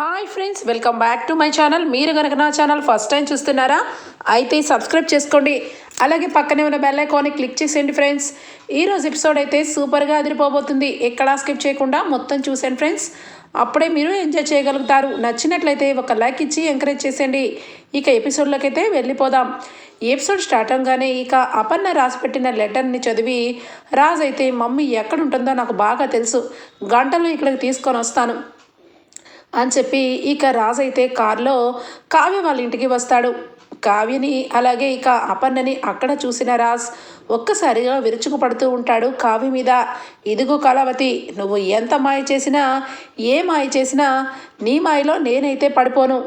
Hi friends welcome back to my channel మీరు కనుక నా ఛానల్ ఫస్ట్ టైం చూస్తున్నారా అయితే సబ్స్క్రైబ్ చేసుకోండి. అలాగే పక్కనే ఉన్న బెల్ ఐకాన్ని క్లిక్ చేసేయండి ఫ్రెండ్స్ ఈరోజు ఎపిసోడ్ అయితే సూపర్గా అదిరిపోబోతుంది. ఎక్కడా స్కిప్ చేయకుండా మొత్తం చూసేయండి ఫ్రెండ్స్ అప్పుడే మీరు ఎంజాయ్ చేయగలుగుతారు. నచ్చినట్లయితే ఒక లైక్ ఇచ్చి ఎంకరేజ్ చేసేయండి. ఇక ఎపిసోడ్లోకి అయితే వెళ్ళిపోదాం. ఎపిసోడ్ స్టార్ట్ అవగానే ఇక అపర్ణ రాసిపెట్టిన లెటర్ని చదివి రాజ్ అయితే మమ్మీ ఎక్కడ ఉంటుందో నాకు బాగా తెలుసు. గంటలు ఇక్కడికి తీసుకొని వస్తాను. అని చెప్పి ఇక రాజు అయితే కారులో కావ్య వాళ్ళ ఇంటికి వస్తాడు. కావ్యని అలాగే ఇక అపర్ణని అక్కడ చూసిన రాజ్ ఒక్కసారిగా విరుచుకుపడుతూ ఉంటాడు కావ్య మీద. ఇదిగో కళావతి నువ్వు ఎంత మాయ చేసినా ఏ మాయ చేసినా నీ మాయలో నేనైతే పడిపోను.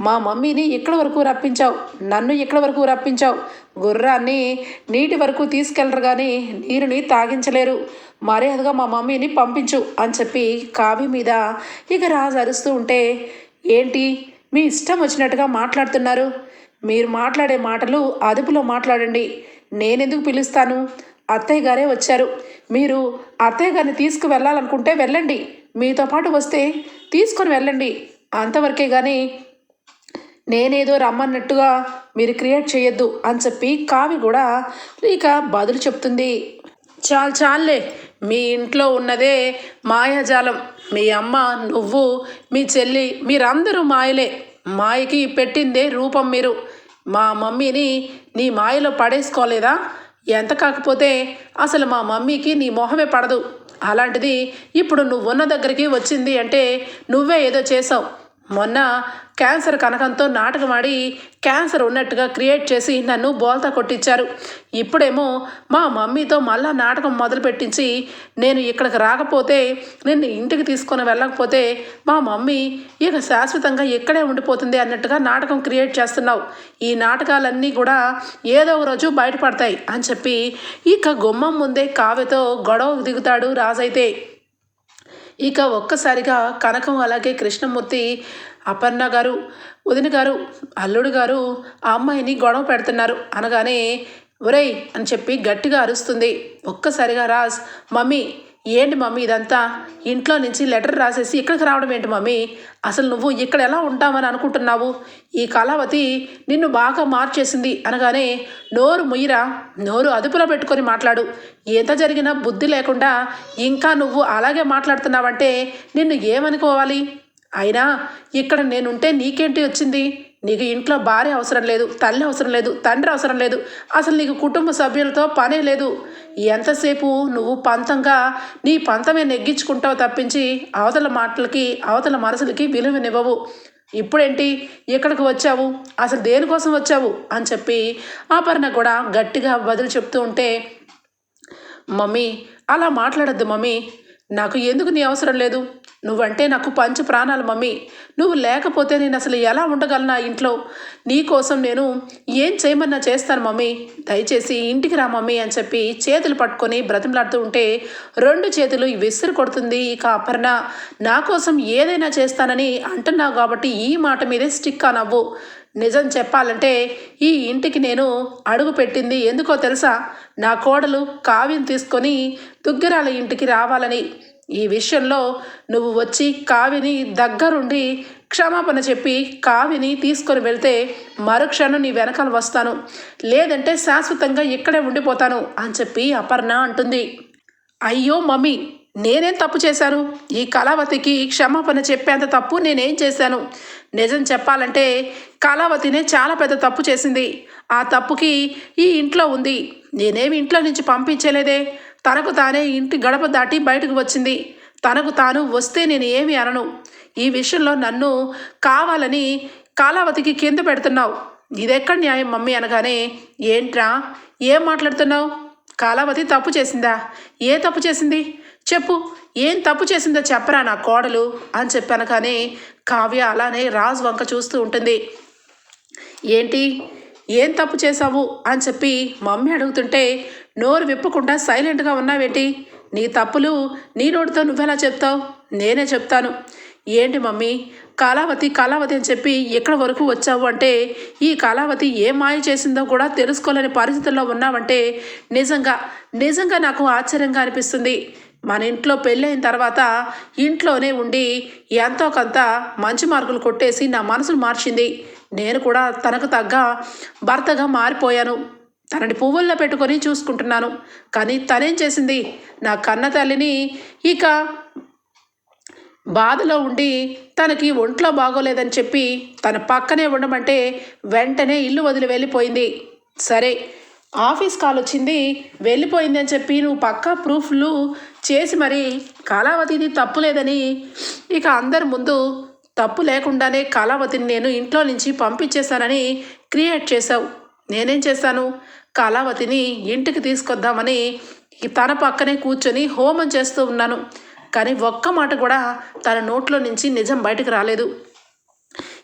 మా మమ్మీని ఇక్కడ వరకు రప్పించావు నన్ను ఇక్కడ వరకు రప్పించావు. గుర్రాన్ని నీటి వరకు తీసుకెళ్ళరు కానీ నీరుని తాగించలేరు. మర్యాదగా మా మమ్మీని పంపించు అని చెప్పి కావి మీద ఇక రాజు అరుస్తూ ఉంటే ఏంటి? మీ ఇష్టం వచ్చినట్టుగా మాట్లాడుతున్నారు. మీరు మాట్లాడే మాటలు అదుపులో మాట్లాడండి. నేనెందుకు పిలుస్తాను? అత్తయ్య గారే వచ్చారు. మీరు అత్తయ్య గారిని తీసుకువెళ్ళాలనుకుంటే వెళ్ళండి. మీతో పాటు వస్తే తీసుకొని వెళ్ళండి. అంతవరకే కానీ నేనేదో రమ్మన్నట్టుగా మీరు క్రియేట్ చేయొద్దు అని చెప్పి కావి కూడా ఇక బదులు చెప్తుంది. చాలు చాలులే మీ ఇంట్లో ఉన్నదే మాయాజాలం. మీ అమ్మ నువ్వు మీ చెల్లి మీరందరూ మాయలే. మాయకి పెట్టిందే రూపం మీరు. మా మమ్మీని నీ మాయలో పడేసుకోలేదా? ఎంత కాకపోతే అసలు మా మమ్మీకి నీ మొహమే పడదు. అలాంటిది ఇప్పుడు నువ్వున్న దగ్గరికి వచ్చింది అంటే నువ్వే ఏదో చేసావు. మొన్న క్యాన్సర్ కనకంతో నాటకమాడి క్యాన్సర్ ఉన్నట్టుగా క్రియేట్ చేసి నన్ను బోల్తా కొట్టించారు. ఇప్పుడేమో మా మమ్మీతో మళ్ళా నాటకం మొదలు పెట్టించి నేను ఇక్కడికి రాకపోతే నిన్ను ఇంటికి తీసుకొని వెళ్ళకపోతే మా మమ్మీ ఇక శాశ్వతంగా ఇక్కడే ఉండిపోతుంది అన్నట్టుగా నాటకం క్రియేట్ చేస్తున్నావు. ఈ నాటకాలన్నీ కూడా ఏదో ఒక రోజు బయటపడతాయి అని చెప్పి ఇక గుమ్మం ముందే కావ్యతో గొడవ దిగుతాడు రాజైతే. ఇక ఒక్కసారిగా కనకం అలాగే కృష్ణమూర్తి అపర్ణ గారు వదిన గారు అల్లుడు గారు ఆ అమ్మాయిని గొడవ పెడుతున్నారు. అనగానే ఒరేయ్ అని చెప్పి గట్టిగా అరుస్తుంది. ఒక్కసారిగా రాజ్ మమ్మీ ఏంటి మమ్మీ ఇదంతా? ఇంట్లో నుంచి లెటర్ రాసేసి ఇక్కడికి రావడం ఏంటి మమ్మీ? అసలు నువ్వు ఇక్కడ ఎలా ఉంటామని అనుకుంటున్నావు? ఈ కళావతి నిన్ను బాగా మార్చేసింది అనగానే నోరు ముయ్యరా నోరు అదుపులో పెట్టుకొని మాట్లాడు. ఎంత జరిగినా బుద్ధి లేకుండా ఇంకా నువ్వు అలాగే మాట్లాడుతున్నావంటే నిన్ను ఏమనుకోవాలి? అయినా ఇక్కడ నేనుంటే నీకేంటి వచ్చింది? నీకు ఇంట్లో భార్య అవసరం లేదు తల్లి అవసరం లేదు తండ్రి అవసరం లేదు అసలు నీకు కుటుంబ సభ్యులతో పనే లేదు. ఎంతసేపు నువ్వు పంతంగా నీ పంతమే నెగ్గించుకుంటావు తప్పించి అవతల మాటలకి అవతల మనసులకి విలువనివ్వవు. ఇప్పుడేంటి? ఇక్కడికి వచ్చావు? అసలు దేనికోసం వచ్చావు? అని చెప్పి ఆపరణ కూడా గట్టిగా బదులు చెప్తూ ఉంటే మమ్మీ అలా మాట్లాడద్దు మమ్మీ. నాకు ఎందుకు నీ అవసరం లేదు? నువ్వంటే నాకు పంచు ప్రాణాలు మమ్మీ. నువ్వు లేకపోతే నేను అసలు ఎలా ఉండగలను ఆ ఇంట్లో? నీకోసం నేను ఏం చేయమన్నా చేస్తాను మమ్మీ. దయచేసి ఇంటికి రా మమ్మీ అని చెప్పి చేతులు పట్టుకొని బ్రతిమలాడుతూ ఉంటే రెండు చేతులు విసిరు కొడుతుంది ఇక అపర్ణ. నా కోసం ఏదైనా చేస్తానని అంటున్నావు కాబట్టి ఈ మాట మీదే స్టిక్ అనవ్వు నిజం చెప్పాలంటే ఈ ఇంటికి నేను అడుగు పెట్టింది ఎందుకో తెలుసా? నా కోడలు కావ్యం తీసుకొని దుగ్గరాల ఇంటికి రావాలని. ఈ విషయంలో నువ్వు వచ్చి కావిని దగ్గరుండి క్షమాపణ చెప్పి కావిని తీసుకొని వెళ్తే మరుక్షణం నీ వెనకాల వస్తాను. లేదంటే శాశ్వతంగా ఇక్కడే ఉండిపోతాను అని చెప్పి అపర్ణ అంటుంది. అయ్యో మమ్మీ నేనేం తప్పు చేశాను? ఈ కళావతికి క్షమాపణ చెప్పేంత తప్పు నేనేం చేశాను? నిజం చెప్పాలంటే కళావతినే చాలా పెద్ద తప్పు చేసింది. ఆ తప్పుకి ఈ ఇంట్లో ఉంది. నేనేమి ఇంట్లో నుంచి పంపించలేదే? తనకు తానే ఇంటి గడప దాటి బయటకు వచ్చింది. తనకు తాను వస్తే నేను ఏమి అనను. ఈ విషయంలో నన్ను కావాలని కాలావతికి కింద పెడుతున్నావు. ఇదెక్కడ న్యాయం మమ్మీ అనగానే ఏంట్రా? ఏం మాట్లాడుతున్నావు? కాలావతి తప్పు చేసిందా? ఏ తప్పు చేసింది? చెప్పు. ఏం తప్పు చేసిందో చెప్పరా నా కోడలు? అని చెప్పాను కానీ కావ్య అలానే రాజు వంక చూస్తూ ఉంటుంది. ఏంటి? ఏం తప్పు చేశావు? అని చెప్పి మమ్మీ అడుగుతుంటే నోరు విప్పకుండా సైలెంట్గా ఉన్నావేంటి? నీ తప్పులు నీ నోటితో నువ్వెలా చెప్తావు? నేనే చెప్తాను. ఏంటి మమ్మీ? కళావతి కళావతి అని చెప్పి ఎక్కడి వరకు వచ్చావు అంటే ఈ కళావతి ఏ మాయ చేసిందో కూడా తెలుసుకోలేని పరిస్థితుల్లో ఉన్నావంటే నిజంగా నిజంగా నాకు ఆశ్చర్యంగా అనిపిస్తుంది. మన ఇంట్లో పెళ్ళైన తర్వాత ఇంట్లోనే ఉండి ఎంతో కొంత మంచి మార్కులు కొట్టేసి నా మనసును మార్చింది. నేను కూడా తనకు తగ్గ భర్తగా మారిపోయాను. తనని పువ్వుల్లో పెట్టుకొని చూసుకుంటున్నాను. కానీ తనేం చేసింది? నా కన్న తల్లిని ఇక బాధలో ఉండి తనకి ఒంట్లో బాగోలేదని చెప్పి తన పక్కనే ఉండమంటే వెంటనే ఇల్లు వదిలి వెళ్ళిపోయింది. సరే ఆఫీస్ కాల్ వచ్చింది. వెళ్ళిపోయింది అని చెప్పి నువ్వు పక్కా ప్రూఫ్లు చేసి మరి కళావతిది తప్పు లేదని ఇక అందరి ముందు తప్పు లేకుండానే కళావతిని నేను ఇంట్లో నుంచి పంపించేశానని క్రియేట్ చేశావు. నేనేం చేశాను? కళావతిని ఇంటికి తీసుకొద్దామని తన పక్కనే కూర్చొని హోమం చేస్తూ ఉన్నాను. కానీ ఒక్క మాట కూడా తన నోట్లో నుంచి నిజం బయటకు రాలేదు.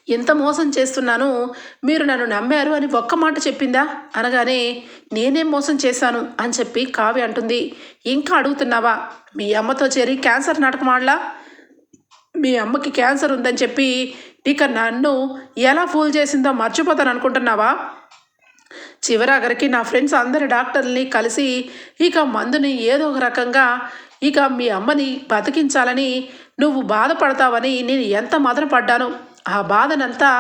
ఎంత మోసం చేస్తున్నాను. మీరు నన్ను నమ్మారు అని ఒక్క మాట చెప్పిందా? అనగానే నేనేం మోసం చేశాను? అని చెప్పి కావ్య అంటుంది. ఇంకా అడుగుతున్నావా? మీ అమ్మతో చేరి క్యాన్సర్ నాటకం ఆడలా? మీ అమ్మకి క్యాన్సర్ ఉందని చెప్పి ఇక నన్ను ఎలా ఫూల్ చేసిందో మర్చిపోతాను అనుకుంటున్నావా? చివరాఖరికి నా ఫ్రెండ్స్ అందరి డాక్టర్ని కలిసి ఇక మందుని ఏదో ఒక రకంగా ఇక మీ అమ్మని బతికించాలని నువ్వు బాధపడతావని నేను ఎంత మదనపడ్డాను ఆ బాధనంతా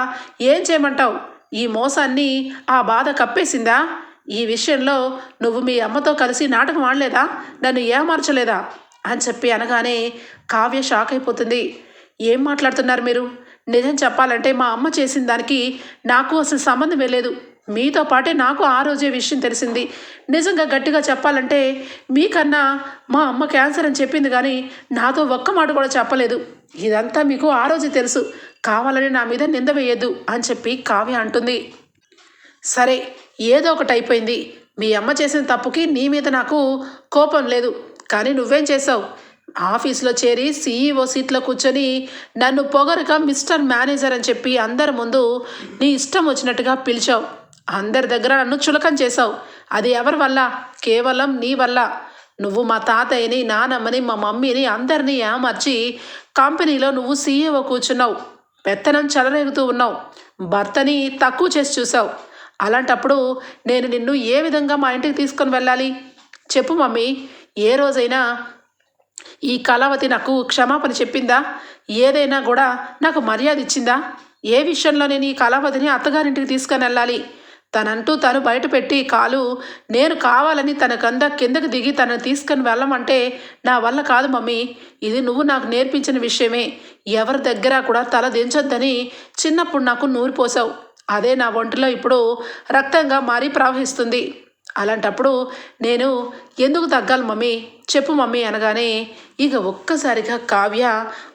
ఏం చేయమంటావు? ఈ మోసాన్ని ఆ బాధ కప్పేసిందా? ఈ విషయంలో నువ్వు మీ అమ్మతో కలిసి నాటకం ఆడలేదా? నన్ను ఏమార్చలేదా? అని చెప్పి అనగానే కావ్య షాక్ అయిపోతుంది. ఏం మాట్లాడుతున్నారు మీరు? నిజం చెప్పాలంటే మా అమ్మ చేసిన దానికి నాకు అసలు సంబంధమే లేదు. మీతో పాటే నాకు ఆ రోజే విషయం తెలిసింది. నిజంగా గట్టిగా చెప్పాలంటే మీకన్నా మా అమ్మ క్యాన్సర్ అని చెప్పింది కానీ నాతో ఒక్క మాట కూడా చెప్పలేదు. ఇదంతా మీకు ఆ రోజే తెలుసు. కావాలని నా మీద నింద వేయద్దు అని చెప్పి కావ్య అంటుంది. సరే ఏదో ఒకటి అయిపోయింది. మీ అమ్మ చేసిన తప్పుకి నీ మీద నాకు కోపం లేదు. కానీ నువ్వేం చేసావు ఆఫీస్లో చేరి సీఈఓ సీట్లో కూర్చొని నన్ను పొగరుగా మిస్టర్ మేనేజర్ అని చెప్పి అందరి ముందు నీ ఇష్టం వచ్చినట్టుగా పిలిచావు. అందరి దగ్గర నన్ను చులకం చేశావు. అది ఎవరి వల్ల? కేవలం నీ వల్ల. నువ్వు మా తాతయ్యని నానమ్మని మా మమ్మీని అందరినీ ఏమర్చి కంపెనీలో నువ్వు సీఈఓ కూర్చున్నావు. పెత్తనం చెలరేగుతూ ఉన్నావు. భర్తని తక్కువ చేసి చూసావు అలాంటప్పుడు నేను నిన్ను ఏ విధంగా మా ఇంటికి తీసుకొని వెళ్ళాలి? చెప్పు మమ్మీ ఏ రోజైనా ఈ కళావతి నాకు క్షమాపణ చెప్పిందా? ఏదైనా కూడా నాకు మర్యాద ఇచ్చిందా? ఏ విషయంలో నేను ఈ కళావతిని అత్తగారింటికి తీసుకొని వెళ్ళాలి? తనంటూ తను బయటపెట్టి కాలు నేను కావాలని తన కంద కిందకు దిగి తనను తీసుకొని వెళ్ళమంటే నా వల్ల కాదు మమ్మీ. ఇది నువ్వు నాకు నేర్పించిన విషయమే. ఎవరి దగ్గర కూడా తల దించొద్దని చిన్నప్పుడు నాకు నూరు పోసావు. అదే నా ఒంటిలో ఇప్పుడు రక్తంగా మారి ప్రవహిస్తుంది. అలాంటప్పుడు నేను ఎందుకు తగ్గాలి మమ్మీ? చెప్పు మమ్మీ అనగానే ఇక ఒక్కసారిగా కావ్య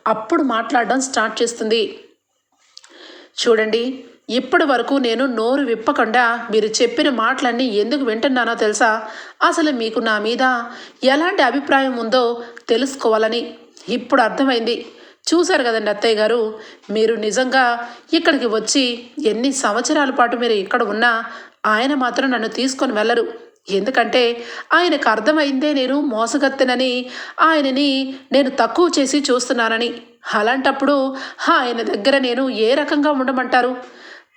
అప్పుడు మాట్లాడడం స్టార్ట్ చేస్తుంది. చూడండి ఇప్పటి వరకు నేను నోరు విప్పకుండా మీరు చెప్పిన మాటలన్నీ ఎందుకు వింటున్నానో తెలుసా? అసలు మీకు నా మీద ఎలాంటి అభిప్రాయం ఉందో తెలుసుకోవాలని ఇప్పుడు అర్థమైంది. చూశారు కదండి అత్తయ్య గారు మీరు నిజంగా ఇక్కడికి వచ్చి ఎన్ని సంవత్సరాల పాటు మీరు ఇక్కడ ఉన్నా ఆయన మాత్రం నన్ను తీసుకొని వెళ్ళరు. ఎందుకంటే ఆయనకు అర్థమైందే నేను మోసగత్తెనని ఆయనని నేను తక్కువ చేసి చూస్తున్నానని. అలాంటప్పుడు ఆయన దగ్గర నేను ఏ రకంగా ఉండమంటారు?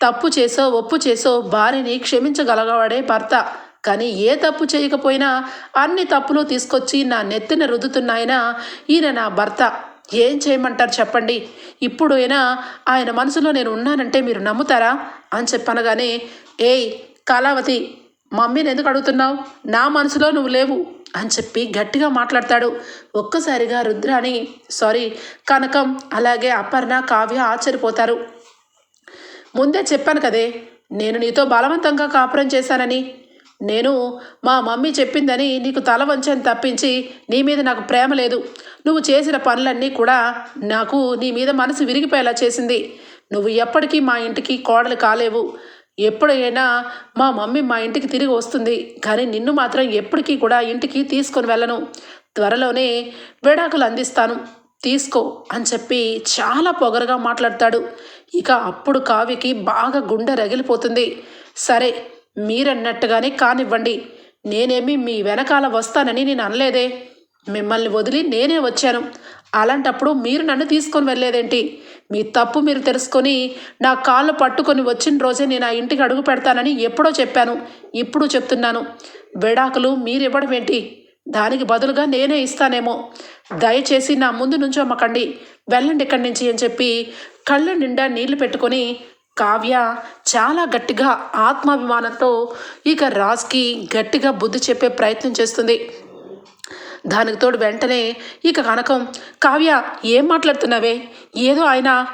తప్పు చేసో ఒప్పు చేసో భార్యని క్షమించగలగవాడే భర్త. కానీ ఏ తప్పు చేయకపోయినా అన్ని తప్పులు తీసుకొచ్చి నా నెత్తిన రుద్దుతున్నాయన ఈయన నా భర్త. ఏం చేయమంటారు చెప్పండి? ఇప్పుడు అయినా ఆయన మనసులో నేను ఉన్నానంటే మీరు నమ్ముతారా? అని చెప్పనగానే ఏయ్ కళావతి మమ్మీని ఎందుకు అడుగుతున్నావు? నా మనసులో నువ్వు లేవు అని చెప్పి గట్టిగా మాట్లాడతాడు. ఒక్కసారిగా రుద్రాని సారీ కనకం అలాగే అపర్ణ కావ్య ఆశ్చర్యపోతారు. ముందే చెప్పాను కదే నేను నీతో బలవంతంగా కాపురం చేశానని. నేను మా మమ్మీ చెప్పిందని నీకు తల వంచని తప్పించి నీ మీద నాకు ప్రేమ లేదు. నువ్వు చేసిన పనులన్నీ కూడా నాకు నీ మీద మనసు విరిగిపోయేలా చేసింది. నువ్వు ఎప్పటికీ మా ఇంటికి కోడలు కాలేవు. ఎప్పుడైనా మా మమ్మీ మా ఇంటికి తిరిగి వస్తుంది కానీ నిన్ను మాత్రం ఎప్పటికీ కూడా ఇంటికి తీసుకొని వెళ్ళను. త్వరలోనే విడాకులు అందిస్తాను. తీసుకో అని చెప్పి చాలా పొగరగా మాట్లాడతాడు. ఇక అప్పుడు కావ్యకి బాగా గుండె రగిలిపోతుంది. సరే మీరన్నట్టుగానే కానివ్వండి. నేనేమి మీ వెనకాల వస్తానని నేను అనలేదే. మిమ్మల్ని వదిలి నేనే వచ్చాను. అలాంటప్పుడు మీరు నన్ను తీసుకొని వెళ్ళేదేంటి? మీ తప్పు మీరు తెలుసుకొని నా కాళ్ళు పట్టుకొని వచ్చిన రోజే నేను ఆ ఇంటికి అడుగు పెడతానని ఎప్పుడో చెప్పాను. ఇప్పుడు చెప్తున్నాను. విడాకులు మీరు ఇవ్వడం ఏంటి? దానికి బదులుగా నేనే ఇస్తానేమో. దయచేసి నా ముందు నుంచోమ్మకండి వెళ్ళండి ఇక్కడి నుంచి అని చెప్పి కళ్ళ నిండా నీళ్ళు పెట్టుకొని కావ్య చాలా గట్టిగా ఆత్మాభిమానంతో ఇక రాజ్కి గట్టిగా బుద్ధి చెప్పే ప్రయత్నం చేస్తుంది. దానికి తోడు వెంటనే ఇక కనకం కావ్య ఏం మాట్లాడుతున్నావే? ఏదో ఆయన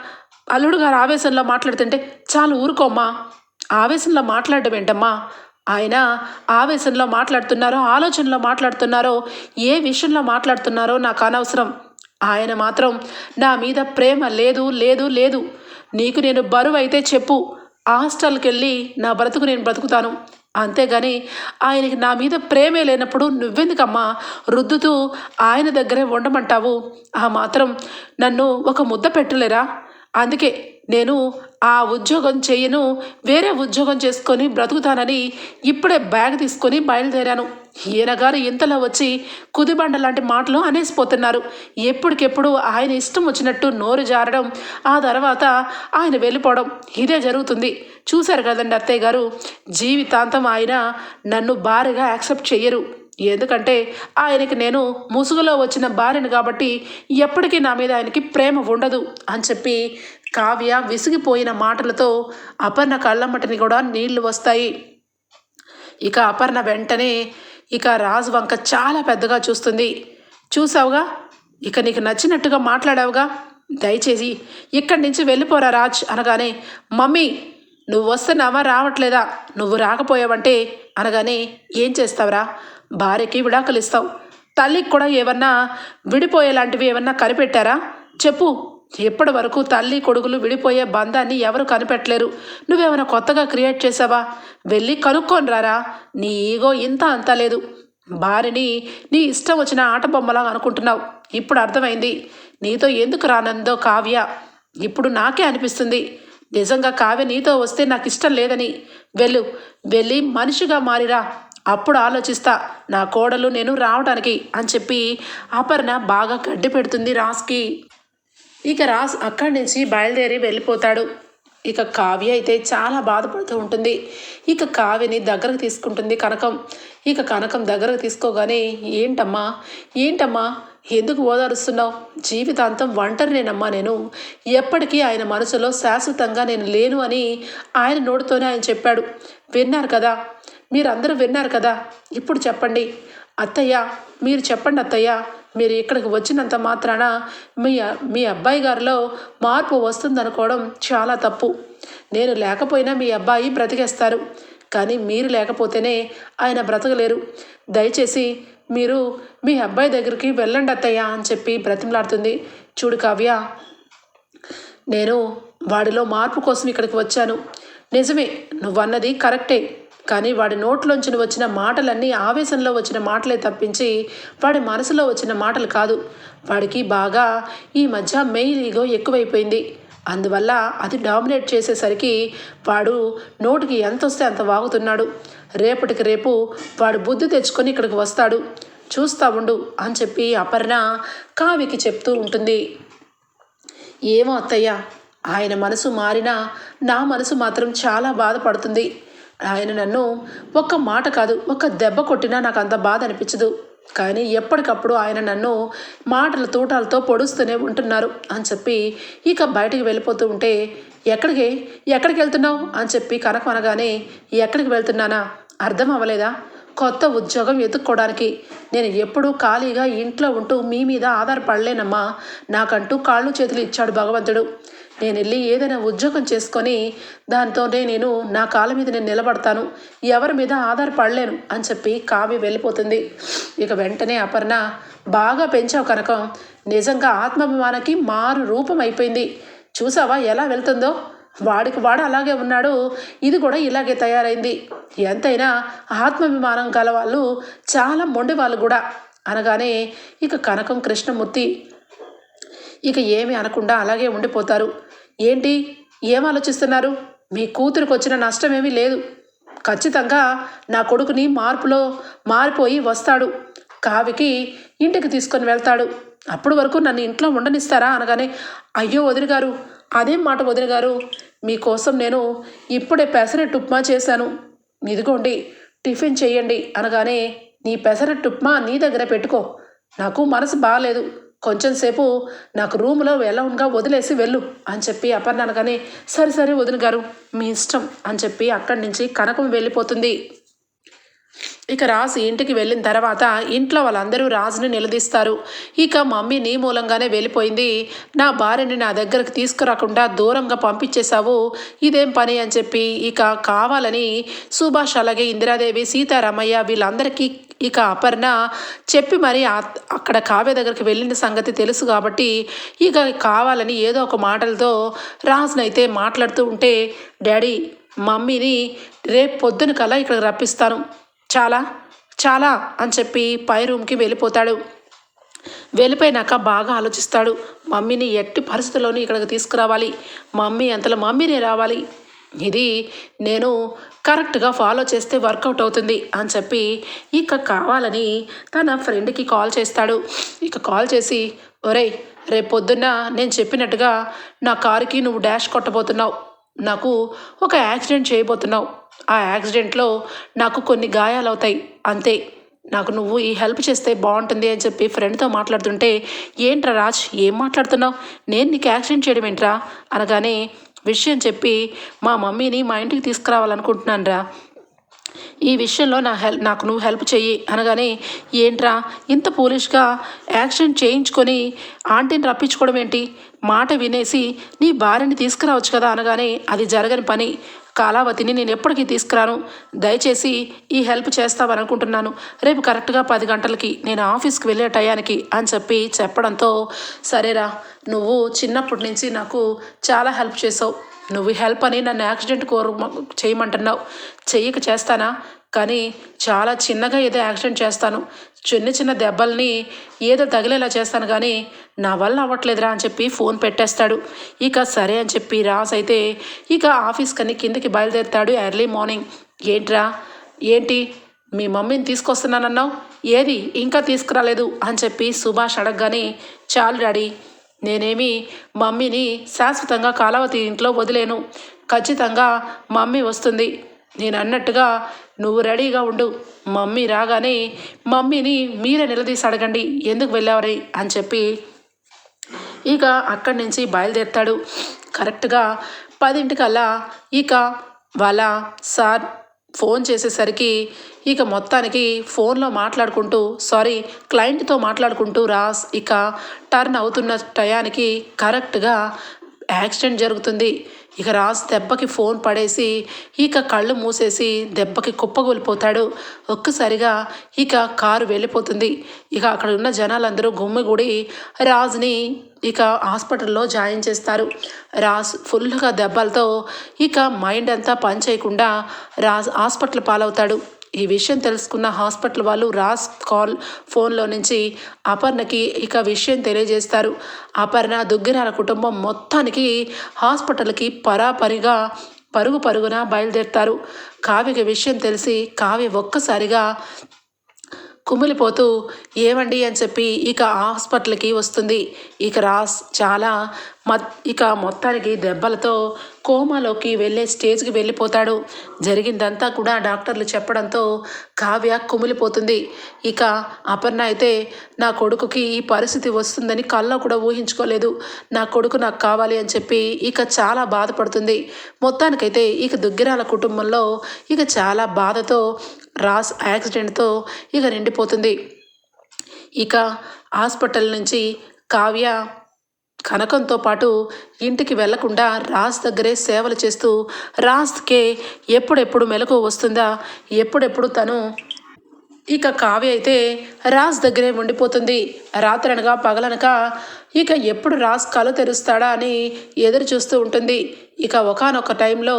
అల్లుడు గారు ఆవేశంలో మాట్లాడుతుంటే చాలు ఊరుకోమ్మా ఆవేశంలో మాట్లాడడం ఏంటమ్మా? ఆయన ఆవేశంలో మాట్లాడుతున్నారో ఆలోచనలో మాట్లాడుతున్నారో ఏ విషయంలో మాట్లాడుతున్నారో నాకు అనవసరం. ఆయన మాత్రం నా మీద ప్రేమ లేదు లేదు లేదు. నీకు నేను బరువు అయితే చెప్పు. హాస్టల్కి వెళ్ళి నా బ్రతుకు నేను బ్రతుకుతాను. అంతేగాని ఆయనకి నా మీద ప్రేమే లేనప్పుడు నువ్వెందుకమ్మా రుద్దుతూ ఆయన దగ్గరే ఉండమంటావు? ఆ మాత్రం నన్ను ఒక ముద్ద పెట్టలేరా? అందుకే నేను ఆ ఉద్యోగం చేయను వేరే ఉద్యోగం చేసుకొని బ్రతుకుతానని ఇప్పుడే బ్యాగ్ తీసుకొని బయలుదేరాను. ఈయనగారు ఇంతలో వచ్చి కుదిబండ లాంటి మాటలు అనేసిపోతున్నారు. ఎప్పటికెప్పుడు ఆయన ఇష్టం వచ్చినట్టు నోరు జారడం ఆ తర్వాత ఆయన వెళ్ళిపోవడం ఇదే జరుగుతుంది. చూశారు కదండి అత్తయ్య గారు జీవితాంతం ఆయన నన్ను భారీగా యాక్సెప్ట్ చెయ్యరు. ఎందుకంటే ఆయనకి నేను ముసుగులో వచ్చిన భార్యను కాబట్టి ఎప్పటికీ నా మీద ఆయనకి ప్రేమ ఉండదు అని చెప్పి కావ్య విసిగిపోయిన మాటలతో అపర్ణ కళ్ళమ్మటిని కూడా నీళ్ళు వస్తాయి. ఇక అపర్ణ వెంటనే ఇక రాజు వంక చాలా పెద్దగా చూస్తుంది. చూసావుగా? ఇక నీకు నచ్చినట్టుగా మాట్లాడావుగా? దయచేసి ఇక్కడి నుంచి వెళ్ళిపోరా రాజ్ అనగానే మమ్మీ నువ్వు వస్తున్నావా? రావట్లేదా? నువ్వు రాకపోయావంటే? అనగానే ఏం చేస్తావురా? భార్యకి విడాకులు ఇస్తావు. తల్లికి కూడా ఏమన్నా విడిపోయేలాంటివి ఏమన్నా కనిపెట్టారా? చెప్పు. ఇప్పటి వరకు తల్లి కొడుకులు విడిపోయే బంధాన్ని ఎవరు కనిపెట్టలేరు? నువ్వేమైనా కొత్తగా క్రియేట్ చేసావా? వెళ్ళి కనుక్కొని రారా. నీ ఈగో ఇంత అంత లేదు. భార్యని నీ ఇష్టం వచ్చిన ఆట బొమ్మలా అనుకుంటున్నావు. ఇప్పుడు అర్థమైంది. నీతో ఎందుకు రానందో కావ్య. ఇప్పుడు నాకే అనిపిస్తుంది. నిజంగా కావ్య నీతో వస్తే నాకు ఇష్టం లేదని. వెళ్ళు. వెళ్ళి మనిషిగా మారిరా. అప్పుడు ఆలోచిస్తా నా కోడలు నేను రావడానికి అని చెప్పి అపర్ణ బాగా గడ్డి పెడుతుంది రాస్కి. ఇక రాస్ అక్కడి నుంచి బయలుదేరి వెళ్ళిపోతాడు. ఇక కావ్య అయితే చాలా బాధపడుతూ ఉంటుంది. ఇక కావ్యని దగ్గరకు తీసుకుంటుంది కనకం. ఇక కనకం దగ్గరకు తీసుకోగానే ఏంటమ్మా? ఏంటమ్మా? ఎందుకు ఓదారుస్తున్నావు? జీవితాంతం ఒంటరినేనమ్మా నేను. ఎప్పటికీ ఆయన మనసులో శాశ్వతంగా నేను లేను అని ఆయన నోటితోనే ఆయన చెప్పాడు. విన్నారు కదా? మీరందరూ విన్నారు కదా. ఇప్పుడు చెప్పండి. అత్తయ్య మీరు చెప్పండి అత్తయ్య మీరు ఇక్కడికి వచ్చినంత మాత్రాన మీ మీ అబ్బాయి గారిలో మార్పు వస్తుందనుకోవడం చాలా తప్పు. నేను లేకపోయినా మీ అబ్బాయి బ్రతికేస్తారు. కానీ మీరు లేకపోతేనే ఆయన బ్రతకలేరు. దయచేసి మీరు మీ అబ్బాయి దగ్గరికి వెళ్ళండి అత్తయ్య అని చెప్పి బ్రతిమలాడుతుంది. చూడు కావ్య నేను వాడిలో మార్పు కోసం ఇక్కడికి వచ్చాను. నిజమే నువ్వన్నది కరెక్టే. కానీ వాడి నోట్లోంచి వచ్చిన మాటలన్నీ ఆవేశంలో వచ్చిన మాటలే తప్పించి వాడి మనసులో వచ్చిన మాటలు కాదు. వాడికి బాగా ఈ మధ్య మెయిల్ ఈగో ఎక్కువైపోయింది. అందువల్ల అది డామినేట్ చేసేసరికి వాడు నోటికి ఎంత వస్తే అంత వాగుతున్నాడు. రేపటికి రేపు వాడు బుద్ధి తెచ్చుకొని ఇక్కడికి వస్తాడు. చూస్తా ఉండు అని చెప్పి అపర్ణ కావికి చెప్తూ ఉంటుంది. ఏమో అత్తయ్య ఆయన మనసు మారినా నా మనసు మాత్రం చాలా బాధపడుతుంది. ఆయన నన్ను ఒక్క మాట కాదు ఒక్క దెబ్బ కొట్టినా నాకు అంత బాధ అనిపించదు. కానీ ఎప్పటికప్పుడు ఆయన నన్ను మాటల తూటాలతో పొడుస్తూనే ఉంటున్నారు అని చెప్పి ఇక బయటికి వెళ్ళిపోతూ ఉంటే ఎక్కడికి? ఎక్కడికి వెళ్తున్నావు? అని చెప్పి కనకం అనగానే ఎక్కడికి వెళ్తున్నానా? అర్థం అవ్వలేదా? కొత్త ఉద్యోగం ఎత్తుక్కోవడానికి నేను ఎప్పుడూ ఖాళీగా ఇంట్లో ఉంటూ మీ మీద ఆధారపడలేనమ్మా. నాకంటూ కాళ్ళు చేతులు ఇచ్చాడు భగవంతుడు. నేను వెళ్ళి ఏదైనా ఉద్యోగం చేసుకొని దాంతోనే నేను నా కాళ్ళ మీద నేను నిలబడతాను ఎవరి మీద ఆధారపడలేను అని చెప్పి కావ్య వెళ్ళిపోతుంది. ఇక వెంటనే అపర్ణ బాగా పెంచావు కనకం. నిజంగా ఆత్మాభిమానకి మారు రూపం అయిపోయింది. చూసావా ఎలా వెళ్తుందో? వాడికి వాడు అలాగే ఉన్నాడు. ఇది కూడా ఇలాగే తయారైంది. ఎంతైనా ఆత్మాభిమానం గల వాళ్ళు చాలా మొండి వాళ్ళు కూడా. అనగానే ఇక కనకం కృష్ణమూర్తి ఇక ఏమి అనకుండా అలాగే ఉండిపోతారు. ఏంటి? ఏం ఆలోచిస్తున్నారు? మీ కూతురికి వచ్చిన నష్టమేమీ లేదు. ఖచ్చితంగా నా కొడుకుని మార్పులో మారిపోయి వస్తాడు. కావికి ఇంటికి తీసుకొని వెళ్తాడు. అప్పుడు వరకు నన్ను ఇంట్లో ఉండనిస్తారా అనగానే అయ్యో వదిన గారు అదేం మాట వదిన గారు? మీకోసం నేను ఇప్పుడే పెసరెట్ ఉప్మా చేశాను. ఇదిగోండి టిఫిన్ చేయండి అనగానే నీ పెసరట్టు ఉప్మా నీ దగ్గర పెట్టుకో. నాకు మనసు బాగాలేదు కొంచెం సేపు నాకు రూములో ఎలౌన్గా వదిలేసి వెళ్ళు అని చెప్పి అపర్ణ అనగానే సరే సరే వదిన గారు మీ ఇష్టం అని చెప్పి అక్కడి నుంచి కనకం వెళ్ళిపోతుంది. ఇక రాజు ఇంటికి వెళ్ళిన తర్వాత ఇంట్లో వాళ్ళందరూ రాజుని నిలదీస్తారు. ఇక మమ్మీ నీ మూలంగానే వెళ్ళిపోయింది. నా భార్యని నా దగ్గరకు తీసుకురాకుండా దూరంగా పంపించేశావు. ఇదేం పని అని చెప్పి ఇక కావాలని సుభాష్ అలాగే ఇందిరాదేవి సీతారామయ్య వీళ్ళందరికీ ఇక అపర్ణ చెప్పి మరి అక్కడ కావ్య దగ్గరికి వెళ్ళిన సంగతి తెలుసు కాబట్టి ఇక కావాలని ఏదో ఒక మాటలతో రాజునైతే మాట్లాడుతూ ఉంటే డాడీ మమ్మీని రేపు పొద్దున కల్లా ఇక్కడ రప్పిస్తాను. చాలా చాలా అని చెప్పి పై రూమ్కి వెళ్ళిపోతాడు. వెళ్ళిపోయినాక బాగా ఆలోచిస్తాడు. మమ్మీని ఎట్టి పరిస్థితుల్లోనూ ఇక్కడికి తీసుకురావాలి. మమ్మీ అంతలో మమ్మీనే రావాలి. ఇది నేను కరెక్ట్గా ఫాలో చేస్తే వర్కౌట్ అవుతుంది అని చెప్పి ఇక కావాలని తన ఫ్రెండ్కి కాల్ చేస్తాడు. ఇక కాల్ చేసి ఒరేయ్ రేపు పొద్దున్న నేను చెప్పినట్టుగా నా కారుకి నువ్వు డాష్ కొట్టబోతున్నావు. నాకు ఒక యాక్సిడెంట్ చేయబోతున్నావు. ఆ యాక్సిడెంట్లో నాకు కొన్ని గాయాలు అవుతాయి అంతే. నాకు నువ్వు ఈ హెల్ప్ చేస్తే బాగుంటుంది అని చెప్పి ఫ్రెండ్తో మాట్లాడుతుంటే ఏంట్రా రాజ్ ఏం మాట్లాడుతున్నావు? నేను నీకు యాక్సిడెంట్ చేయడం ఏంట్రా? అనగానే విషయం చెప్పి మా మమ్మీని మా ఇంటికి తీసుకురావాలనుకుంటున్నాను రా ఈ విషయంలో నా హెల్ప్ నాకు నువ్వు హెల్ప్ చెయ్యి అనగానే ఏంట్రా ఇంత పోలిష్గా యాక్షన్ చేయించుకొని ఆంటీని రప్పించుకోవడం ఏంటి? మాట వినేసి నీ భార్యని తీసుకురావచ్చు కదా అనగానే అది జరగని పని. కాలావతిని నేను ఎప్పటికీ తీసుకురాను. దయచేసి ఈ హెల్ప్ చేస్తావనుకుంటున్నాను. రేపు కరెక్ట్గా పది గంటలకి నేను ఆఫీస్కి వెళ్ళే టయానికి అని చెప్పి చెప్పడంతో సరేరా నువ్వు చిన్నప్పటి నుంచి నాకు చాలా హెల్ప్ చేసావు. నువ్వు హెల్ప్ అని నన్ను యాక్సిడెంట్ కోరు చేయమంటున్నావు. చెయ్యక చేస్తానా? కానీ చాలా చిన్నగా ఏదో యాక్సిడెంట్ చేస్తాను. చిన్న చిన్న దెబ్బల్ని ఏదో తగిలేలా చేస్తాను కానీ నా వల్ల అవ్వట్లేదురా అని చెప్పి ఫోన్ పెట్టేస్తాడు. ఇక సరే అని చెప్పి రాస్ అయితే ఇక ఆఫీస్ కని కిందకి బయలుదేరుతాడు ఎర్లీ మార్నింగ్. ఏంట్రా? ఏంటి? మీ మమ్మీని తీసుకొస్తున్నానన్నావు? ఏది? ఇంకా తీసుకురాలేదు అని చెప్పి సుభాష్ అడగగానే చాలు డాడీ. నేనేమి మమ్మీని శాశ్వతంగా కాలావతి ఇంట్లో వదిలేను. ఖచ్చితంగా మమ్మీ వస్తుంది. నేను అన్నట్టుగా నువ్వు రెడీగా ఉండు. మమ్మీ రాగానే మమ్మీని మీరే నిలదీసి అడగండి ఎందుకు వెళ్ళావని అని చెప్పి ఇక అక్కడి నుంచి బయలుదేరుతాడు. కరెక్ట్గా పదింటికల్లా ఇక వాళ్ళ సార్ ఫోన్ చేసేసరికి ఇక మొత్తానికి ఫోన్లో మాట్లాడుకుంటూ సారీ క్లయింట్తో మాట్లాడుకుంటూ రాస్ ఇక టర్న్ అవుతున్న టయానికి కరెక్ట్గా యాక్సిడెంట్ జరుగుతుంది. ఇక రాజు దెబ్బకి ఫోన్ పడేసి ఇక కళ్ళు మూసేసి దెబ్బకి కుప్పగూలిపోతాడు. ఒక్కసారిగా ఇక కారు వెళ్ళిపోతుంది. ఇక అక్కడ ఉన్న జనాలందరూ గుమ్మిగూడి రాజ్ని ఇక హాస్పిటల్లో జాయిన్ చేస్తారు. రాజ్ ఫుల్గా దెబ్బలతో ఇక మైండ్ అంతా పని చేయకుండా రాజ్ హాస్పిటల్ పాలవుతాడు. ఈ విషయం తెలుసుకున్న హాస్పిటల్ వాళ్ళు రాస్ కాల్ ఫోన్లో నుంచి అపర్ణకి ఇక విషయం తెలియజేస్తారు. అపర్ణ దుగ్గిరాల కుటుంబం మొత్తానికి హాస్పిటల్కి పరాపరిగా పరుగు పరుగున బయలుదేరుతారు. కావ్యకి విషయం తెలిసి కావ్య ఒక్కసారిగా కుమిలిపోతూ ఏమండి అని చెప్పి ఇక హాస్పిటల్కి వస్తుంది. ఇక రాస్ చాలా ఇక మొత్తానికి దెబ్బలతో కోమాలోకి వెళ్ళే స్టేజ్కి వెళ్ళిపోతాడు. జరిగిందంతా కూడా డాక్టర్లు చెప్పడంతో కావ్య కుమిలిపోతుంది. ఇక అపర్ణ అయితే నా కొడుకుకి ఈ పరిస్థితి వస్తుందని కల్లో కూడా ఊహించుకోలేదు. నా కొడుకు నాకు కావాలి అని చెప్పి ఇక చాలా బాధపడుతుంది. మొత్తానికైతే ఇక దుగ్గిరాల కుటుంబంలో ఇక చాలా బాధతో రాస్ యాక్సిడెంట్తో ఇక నిండిపోతుంది. ఇక హాస్పిటల్ నుంచి కావ్య కనకంతో పాటు ఇంటికి వెళ్ళకుండా రాజ్ దగ్గరే సేవలు చేస్తూ రాజ్కే ఎప్పుడెప్పుడు మెలకు వస్తుందా? ఎప్పుడెప్పుడు తను? ఇక కావ్య అయితే రాజ్ దగ్గరే ఉండిపోతుంది. రాత్రనగా పగలనక ఇక ఎప్పుడు రాజ్ కళ్ళు తెరుస్తాడా అని ఎదురు చూస్తూ ఉంటుంది. ఇక ఒకనొక టైంలో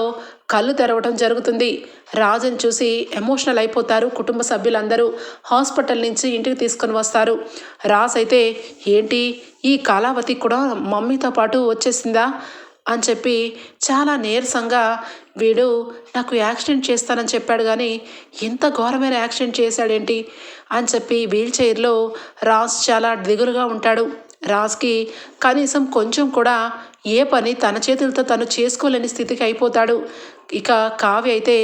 కళ్ళు తెరవడం జరుగుతుంది. రాజుని చూసి ఎమోషనల్ అయిపోతారు కుటుంబ సభ్యులందరూ. హాస్పిటల్ నుంచి ఇంటికి తీసుకొని వస్తారు. రాజ్ అయితే ఏంటి? ఈ కాలావతి కూడా మమ్మీతో పాటు వచ్చేసిందా? అని చెప్పి చాలా నీరసంగా వీడు నాకు యాక్సిడెంట్ చేస్తానని చెప్పాడు కానీ ఇంత ఘోరమైన యాక్సిడెంట్ చేశాడేంటి? అని చెప్పి వీల్ చైర్లో రాజ్ చాలా దిగులుగా ఉంటాడు. రాజ్కి కనీసం కొంచెం కూడా ఏ పని తన చేతులతో తను చేసుకోలేని స్థితికి అయిపోతాడు. ఇక కావ్య అయితే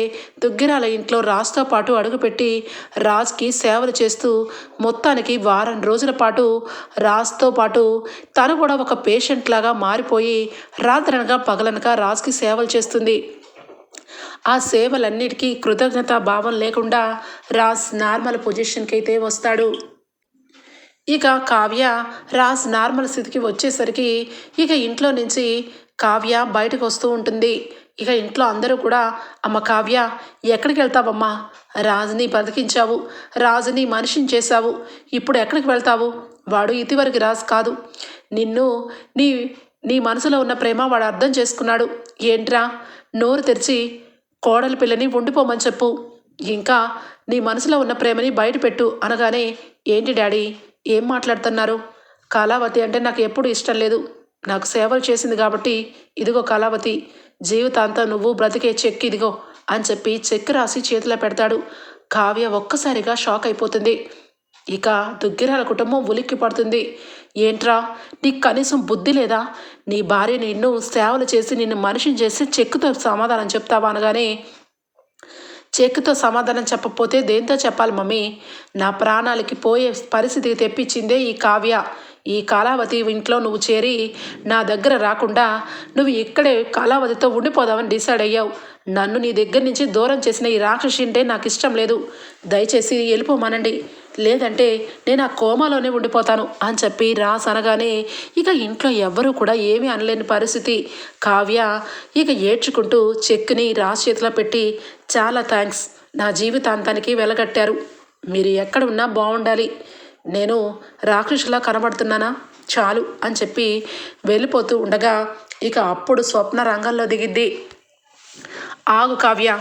దుగ్గిరాల ఇంట్లో రాజుతో పాటు అడుగుపెట్టి రాజ్కి సేవలు చేస్తూ మొత్తానికి వారం రోజుల పాటు రాజ్తో పాటు తను కూడా ఒక పేషెంట్ లాగా మారిపోయి రాత్రనగా పగలనగా రాజ్కి సేవలు చేస్తుంది. ఆ సేవలన్నిటికీ కృతజ్ఞతా భావం లేకుండా రాజ్ నార్మల్ పొజిషన్కి అయితే వస్తాడు. ఇక కావ్య రాజ్ నార్మల్ స్థితికి వచ్చేసరికి ఇక ఇంట్లో నుంచి కావ్య బయటకు వస్తూ ఉంటుంది. ఇక ఇంట్లో అందరూ కూడా అమ్మ కావ్య ఎక్కడికి వెళ్తావమ్మా? రాజుని బతికించావు రాజుని మనిషిని చేశావు ఇప్పుడు ఎక్కడికి వెళ్తావు? వాడు ఇదివరకు రాజు కాదు. నిన్ను నీ నీ మనసులో ఉన్న ప్రేమ వాడు అర్థం చేసుకున్నాడు. ఏంట్రా? నోరు తెరిచి కోడలి పిల్లని ఉండిపోమని చెప్పు. ఇంకా నీ మనసులో ఉన్న ప్రేమని బయటపెట్టు అనగానే ఏంటి డాడీ? ఏం మాట్లాడుతున్నారు? కళావతి అంటే నాకు ఎప్పుడు ఇష్టం లేదు. నాకు సేవలు చేసింది కాబట్టి ఇదిగో కళావతి జీవితాంతం నువ్వు బ్రతికే చెక్ ఇదిగో అని చెప్పి చెక్ రాసి చేతిలో పెడతాడు. కావ్య ఒక్కసారిగా షాక్ అయిపోతుంది. ఇక దుగ్గిరాల కుటుంబం ఉలిక్కి పడుతుంది. ఏంట్రా నీకు కనీసం బుద్ధి లేదా? నీ భార్య నిన్ను సేవలు చేసి నిన్ను మనిషిని చేసి చెక్కుతో సమాధానం చెప్తావా అనగానే చెక్కుతో సమాధానం చెప్పకపోతే దేంతో చెప్పాలి మమ్మీ? నా ప్రాణాలకి పోయే పరిస్థితికి తెప్పించిందే ఈ కావ్య. ఈ కాలావతి ఇంట్లో నువ్వు చేరి నా దగ్గర రాకుండా నువ్వు ఇక్కడే కాలావతితో ఉండిపోదామని డిసైడ్ అయ్యావు. నన్ను నీ దగ్గర నుంచి దూరం చేసిన ఈ రాక్షసి అంటే నాకు ఇష్టం లేదు. దయచేసి వెళ్ళిపోమానండి. లేదంటే నేను ఆ కోమాలోనే ఉండిపోతాను అని చెప్పి రాస్ అనగానే ఇక ఇంట్లో ఎవ్వరూ కూడా ఏమీ అనలేని పరిస్థితి. కావ్య ఇక ఏడ్చుకుంటూ చెక్కుని రాస్ చేతిలో పెట్టి చాలా థ్యాంక్స్ నా జీవితాంతానికి వెలగట్టారు. మీరు ఎక్కడ ఉన్నా బాగుండాలి నేను రాక్షసులా కనబడుతున్నానా? చాలు అని చెప్పి వెళ్ళిపోతూ ఉండగా ఇక అప్పుడు స్వప్న రంగంలో దిగిద్ది ఆగు కావ్య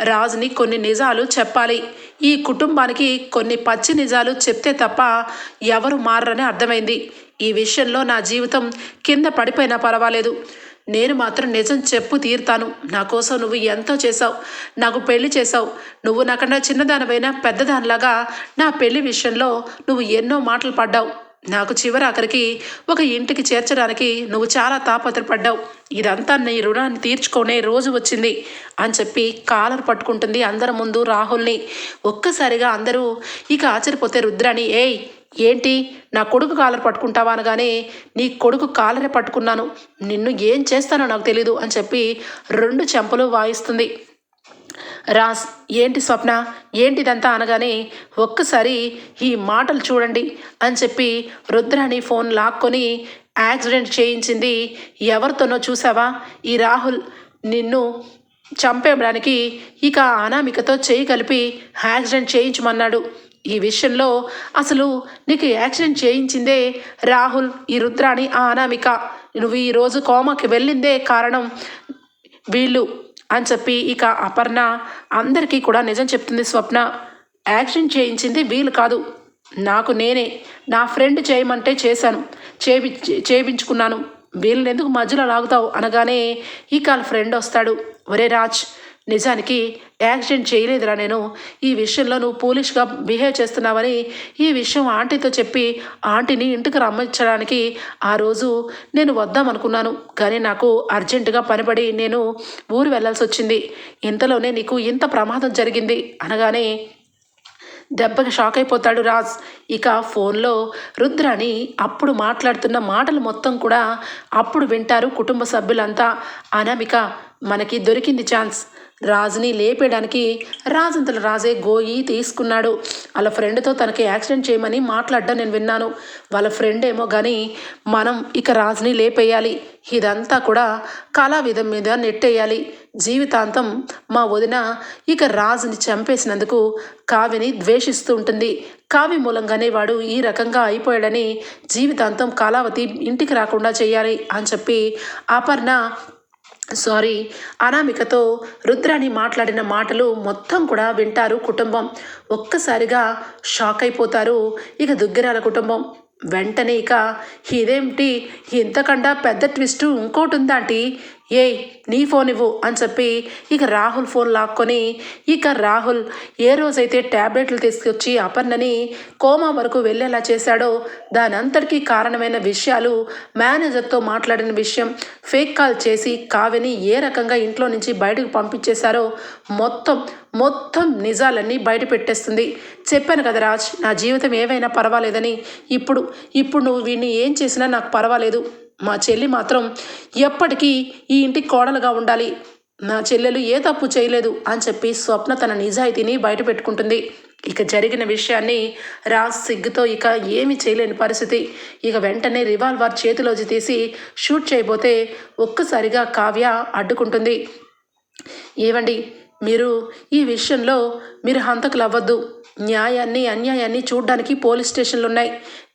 రాజుని కొన్ని నిజాలు చెప్పాలి. ఈ కుటుంబానికి కొన్ని పచ్చి నిజాలు చెప్తే తప్ప ఎవరు మారరని అర్థమైంది. ఈ విషయంలో నా జీవితం కింద పడిపోయినా పర్వాలేదు. నేను మాత్రం నిజం చెప్పు తీరుతాను. నా కోసం నువ్వు ఎంతో చేసావు నాకు పెళ్ళి చేసావు నువ్వు నాకన్నా చిన్నదానివైనా పెద్దదానిలాగా నా పెళ్ళి విషయంలో నువ్వు ఎన్నో మాటలు పడ్డావు. నాకు చివరి ఆఖరికి ఒక ఇంటికి చేర్చడానికి నువ్వు చాలా తాపత్రపడ్డావు ఇదంతా నీ రుణాన్ని తీర్చుకునే రోజు వచ్చింది అని చెప్పి కాలర్ పట్టుకుంటుంది అందరి ముందు రాహుల్ని. ఒక్కసారిగా అందరూ ఇక ఆశ్చర్యపోతే రుద్రాని ఏయ్ ఏంటి? నా కొడుకు కాలర్ పట్టుకుంటావా అనగానే నీ కొడుకు కాలరే పట్టుకున్నాను. నిన్ను ఏం చేస్తానో నాకు తెలీదు అని చెప్పి రెండు చెంపలు వాయిస్తుంది. రాస్ ఏంటి స్వప్న? ఏంటిదంతా అనగానే ఒక్కసారి ఈ మాటలు చూడండి అని చెప్పి రుద్రాని ఫోన్ లాక్కొని యాక్సిడెంట్ చేయించింది. ఎవరితోనో చూసావా ఈ రాహుల్ నిన్ను చంపేయడానికి ఇక అనామికతో చేయి కలిపి యాక్సిడెంట్ చేయించమన్నాడు. ఈ విషయంలో అసలు నీకు యాక్సిడెంట్ చేయించిందే రాహుల్ ఈ రుద్రాణి ఆ అనామిక. నువ్వు ఈరోజు కోమకి వెళ్ళిందే కారణం వీళ్ళు అని చెప్పి ఇక అపర్ణ అందరికీ కూడా నిజం చెప్తుంది స్వప్న. యాక్షన్ చేయించింది వీలు కాదు. నాకు నేనే. నా ఫ్రెండ్ చేయమంటే చేశాను. చేపి చేయించుకున్నాను వీళ్ళని ఎందుకు మధ్యలో లాగుతావు అనగానే ఇక వాళ్ళ ఫ్రెండ్ వస్తాడు. ఒరే రాజ్ నిజానికి యాక్సిడెంట్ చేయలేదురా నేను. ఈ విషయంలో నువ్వు పోలీష్గా బిహేవ్ చేస్తున్నావని ఈ విషయం ఆంటీతో చెప్పి ఆంటీని ఇంటికి రమ్మించడానికి ఆ రోజు నేను వద్దామనుకున్నాను. కానీ నాకు అర్జెంటుగా పనిపడి నేను ఊరు వెళ్ళాల్సి వచ్చింది. ఇంతలోనే నీకు ఇంత ప్రమాదం జరిగింది అనగానే దెబ్బకి షాక్ అయిపోతాడు రాజ్. ఇక ఫోన్లో రుద్రాని అప్పుడు మాట్లాడుతున్న మాటలు మొత్తం కూడా అప్పుడు వింటారు కుటుంబ సభ్యులంతా. అనామిక మనకి దొరికింది ఛాన్స్. రాజుని లేపేయడానికి రాజంతల రాజే గోయి తీసుకున్నాడు. వాళ్ళ ఫ్రెండ్తో తనకి యాక్సిడెంట్ చేయమని మాట్లాడడం నేను విన్నాను. వాళ్ళ ఫ్రెండ్ ఏమో కానీ మనం ఇక రాజుని లేపేయాలి. ఇదంతా కూడా కళావిధం మీద నెట్టేయాలి. జీవితాంతం మా వదిన ఇక రాజుని చంపేసినందుకు కావ్యని ద్వేషిస్తూ ఉంటుంది. కావ్య మూలంగానే వాడు ఈ రకంగా అయిపోయాడని జీవితాంతం కళావతి ఇంటికి రాకుండా చేయాలి అని చెప్పి అపర్ణ సారీ. అనామికతో రుద్రాణి మాట్లాడిన మాటలు మొత్తం కూడా వింటారు కుటుంబం. ఒక్కసారిగా షాక్ అయిపోతారు ఇక దుగ్గిరాల కుటుంబం. వెంటనే ఇక ఇదేమిటి ఇంతకన్నా పెద్ద ట్విస్ట్ ఇంకోటి ఉందాంటి ఏయ్ నీ ఫోన్ ఇవ్వు అని చెప్పి ఇక రాహుల్ ఫోన్ లాక్కొని ఇక రాహుల్ ఏ రోజైతే ట్యాబ్లెట్లు తీసుకొచ్చి అపర్ణని కోమా వరకు వెళ్ళేలా చేశాడో దానంతటికీ కారణమైన విషయాలు మేనేజర్తో మాట్లాడిన విషయం ఫేక్ కాల్ చేసి కావ్యని ఏ రకంగా ఇంట్లో నుంచి బయటకు పంపించేశారో మొత్తం మొత్తం నిజాలన్నీ బయట పెట్టేస్తుంది. చెప్పాను కదా రాజ్ నా జీవితం ఏవైనా పర్వాలేదని. ఇప్పుడు ఇప్పుడు నువ్వు వీడిని ఏం చేసినా నాకు పర్వాలేదు. మా చెల్లి మాత్రం ఎప్పటికీ ఈ ఇంటికి కోడలుగా ఉండాలి. నా చెల్లెలు ఏ తప్పు చేయలేదు అని చెప్పి స్వప్న తన నిజాయితీని బయట పెట్టుకుంటుంది. ఇక జరిగిన విషయాన్ని రాజ్ సిగ్గుతో ఇక ఏమీ చేయలేని పరిస్థితి. ఇక వెంటనే రివాల్వర్ చేతిలోంచి తీసి షూట్ చేయబోతే ఒక్కసారిగా కావ్య అడ్డుకుంటుంది. ఏవండి? మీరు ఈ విషయంలో మీరు హంతకులు అవ్వద్దు న్యాయాన్ని అన్యాయాన్ని చూడ్డానికి పోలీస్ స్టేషన్లు ఉన్నాయి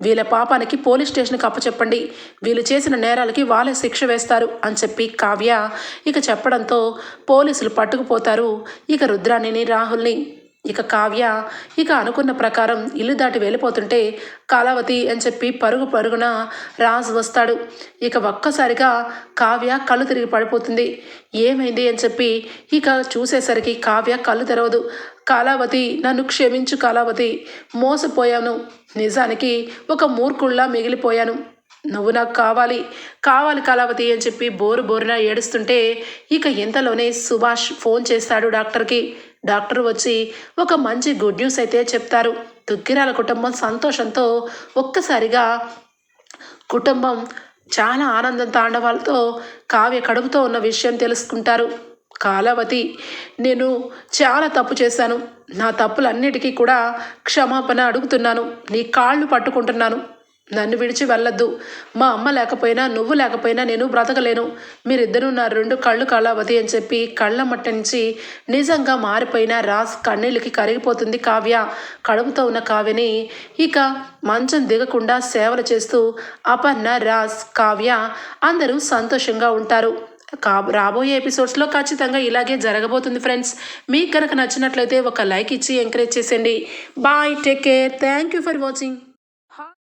వీళ్ళ పాపానికి పోలీస్ స్టేషన్కి అప్పచెప్పండి. వీళ్ళు చేసిన నేరాలకి వాళ్ళే శిక్ష వేస్తారు అని చెప్పి కావ్య ఇక చెప్పడంతో పోలీసులు పట్టుకుపోతారు ఇక రుద్రాణిని రాహుల్ని. ఇక కావ్య ఇక అనుకున్న ప్రకారం ఇల్లు దాటి వెళ్ళిపోతుంటే కళావతి అని చెప్పి పరుగు పరుగున రాజు వస్తాడు. ఇక ఒక్కసారిగా కావ్య కళ్ళు తిరిగి పడిపోతుంది. ఏమైంది? అని చెప్పి ఇక చూసేసరికి కావ్య కళ్ళు తెరవదు. కాలావతి నన్ను క్షమించు కాలావతి మోసపోయాను. నిజానికి ఒక మూర్ఖుల్లా మిగిలిపోయాను. నువ్వు నాకు కావాలి. కావాలి కళావతి అని చెప్పి బోరు బోరున ఏడుస్తుంటే ఇక ఇంతలోనే సుభాష్ ఫోన్ చేస్తాడు డాక్టర్కి. డాక్టర్ వచ్చి ఒక మంచి గుడ్ న్యూస్ అయితే చెప్తారు. దుగ్గిరాల కుటుంబం సంతోషంతో ఒక్కసారిగా కుటుంబం చాలా ఆనందం తాండవాలతో కావ్య కడుపుతో ఉన్న విషయం తెలుసుకుంటారు. కాలవతి నేను చాలా తప్పు చేశాను. నా తప్పులన్నిటికీ కూడా క్షమాపణ అడుగుతున్నాను. నీ కాళ్ళు పట్టుకుంటున్నాను. నన్ను విడిచి వెళ్ళొద్దు. మా అమ్మ లేకపోయినా నువ్వు లేకపోయినా నేను బ్రతకలేను. మీరిద్దరూ నా రెండు కళ్ళు కళావతి అని చెప్పి కళ్ళ మట్ట నుంచి నిజంగా మారిపోయిన రాస్ కన్నీళ్ళకి కరిగిపోతుంది కావ్య. కడుపుతో ఉన్న కావ్యని ఇక మంచం దిగకుండా సేవలు చేస్తూ అపర్ణ రాస్ కావ్య అందరూ సంతోషంగా ఉంటారు. కా రాబోయే ఎపిసోడ్స్లో ఖచ్చితంగా ఇలాగే జరగబోతుంది ఫ్రెండ్స్. మీకు కనుక నచ్చినట్లయితే ఒక లైక్ ఇచ్చి ఎంకరేజ్ చేసేయండి. Bye take care. Thank you for watching.